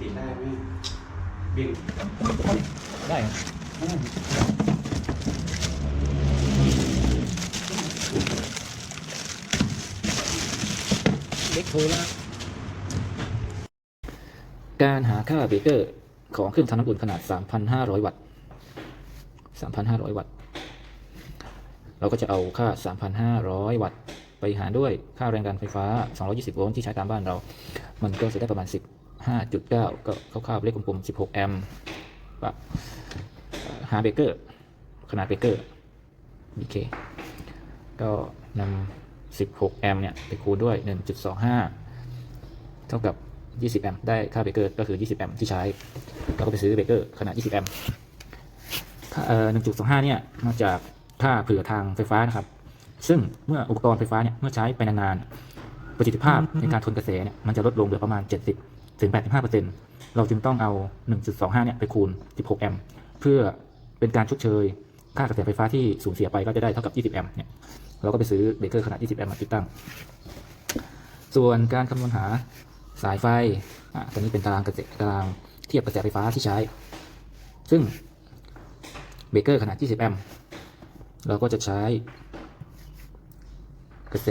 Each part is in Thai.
วิ่งได้ครับเล็กโทรแล้วการหาค่าเบเกอร์ของเครื่องทำน้ำอุ่นขนาด 3,500 วัตต์ 3,500 วัตต์ เราก็จะเอาค่า 3,500 วัตต์ ไปหารด้วยค่าแรงดันไฟฟ้า 220 โวลต์ที่ใช้ตามบ้านเรา มันก็จะได้ประมาณ 5.9 ก็คร่าวๆเลขกลมๆ16 แอมป์ปะหาเบเกอร์ ขนาดเบเกอร์ BK ก็นำ 16 แอมป์เนี่ย ไปคูณด้วย 1.25 เท่ากับ 20 แอมป์ได้ค่าเบเกอร์ก็คือ 20 แอมป์ที่ใช้เราก็ไปซื้อเบเกอร์ขนาด 20 แอมป์ค่าเอ่อ1.25 เนี่ย มาจากค่าเผื่อทางไฟฟ้านะครับ ซึ่งเมื่ออุปกรณ์ไฟฟ้าเนี่ย เมื่อใช้ไปนานๆ ประสิทธิภาพในการทนกระแสเนี่ย มันจะลดลงเหลือประมาณ 70 ถึง 85%เราจึงต้องเอา 1.25 เนี่ยไปคูณ 16 แอมป์เพื่อเป็นการชดเชย ค่ากระแสไฟฟ้าที่สูญเสียไปก็จะได้เท่ากับ 20 แอมป์เนี่ยเราก็ไปซื้อเบรกเกอร์ขนาด 20 แอมป์มาติดตั้ง ส่วนการคำนวณหาสายไฟอะตัวนี้เป็นตารางกระแสตารางเทียบกระแสไฟฟ้าที่ใช้ ซึ่งเบรกเกอร์ขนาด 20 แอมป์เราก็จะใช้กระแส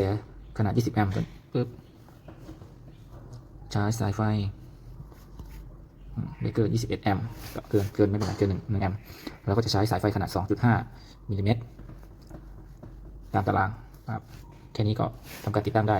ขนาด 20 แอมป์ปึ๊บ ใช้สายไฟไม่เกิน 21 แอมป์ก็เกิน เกินไม่เป็นไรเกิน1 1แอมป์เราก็จะใช้สายไฟขนาด 2.5มิลลิเมตรตามตารางครับ แค่นี้ก็ทำการติดตั้งได้